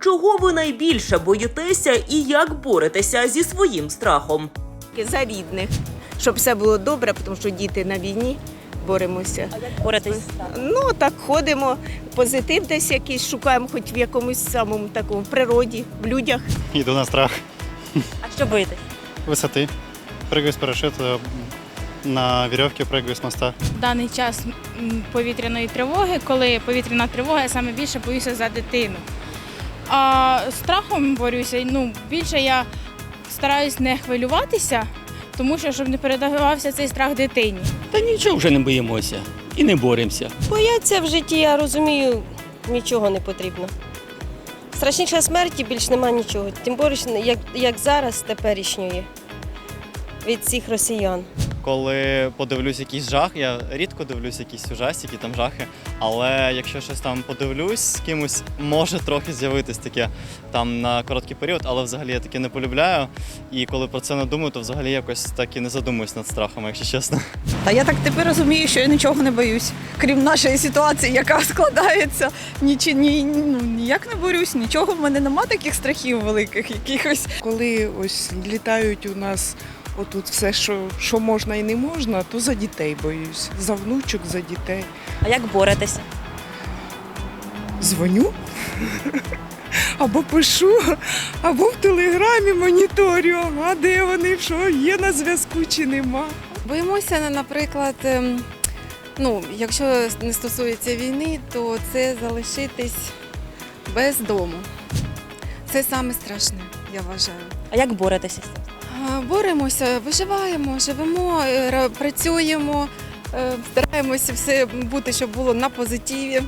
Чого ви найбільше боїтеся і як боретеся зі своїм страхом? За рідних, щоб все було добре, тому що діти на війні боремося. Боретесь? Ну так ходимо, позитив десь якийсь шукаємо, хоч в якомусь самому такому в природі, в людях. Йду на страх А що боїтесь? висоти. Прыгаю з парашюту, на вірьовці прыгаю з моста. в даний час повітряної тривоги, коли повітряна тривога, я саме більше боюся за дитину. А страхом борюся, ну, більше я стараюсь не хвилюватися, тому що щоб не передавався цей страх дитині. Та нічого вже не боїмося і не боремося. Бояться в житті, я розумію, нічого не потрібно. Страшніше смерті більш нема нічого. Тим більше, як, як зараз, теперішньої, від цих росіян. Коли подивлюсь якийсь жах, я рідко дивлюсь якісь ужастики, там жахи. Але якщо щось там подивлюсь з кимось, може трохи з'явитись таке там на короткий період, але взагалі я таке не полюбляю. І коли про це не думаю, то взагалі якось так і не задумуюсь над страхом, якщо чесно. Та я так тепер розумію, що я нічого не боюсь. Крім нашої ситуації, яка складається, ніч, ні, ну, ніяк не борюсь, нічого в мене нема таких страхів великих якихось. Коли ось літають у нас отут все, що, що можна і не можна, то за дітей боюсь. За внучок, за дітей. А як боретеся? Дзвоню. Або пишу, або в телеграмі моніторю, а де вони, що є на зв'язку чи нема. Боїмося, наприклад, ем, ну, якщо не стосується війни, то це залишитись без дому. Це саме страшне, я вважаю. А як боретеся? А, Боремося, виживаємо, живемо, е, працюємо, е, стараємося все бути, щоб було на позитиві.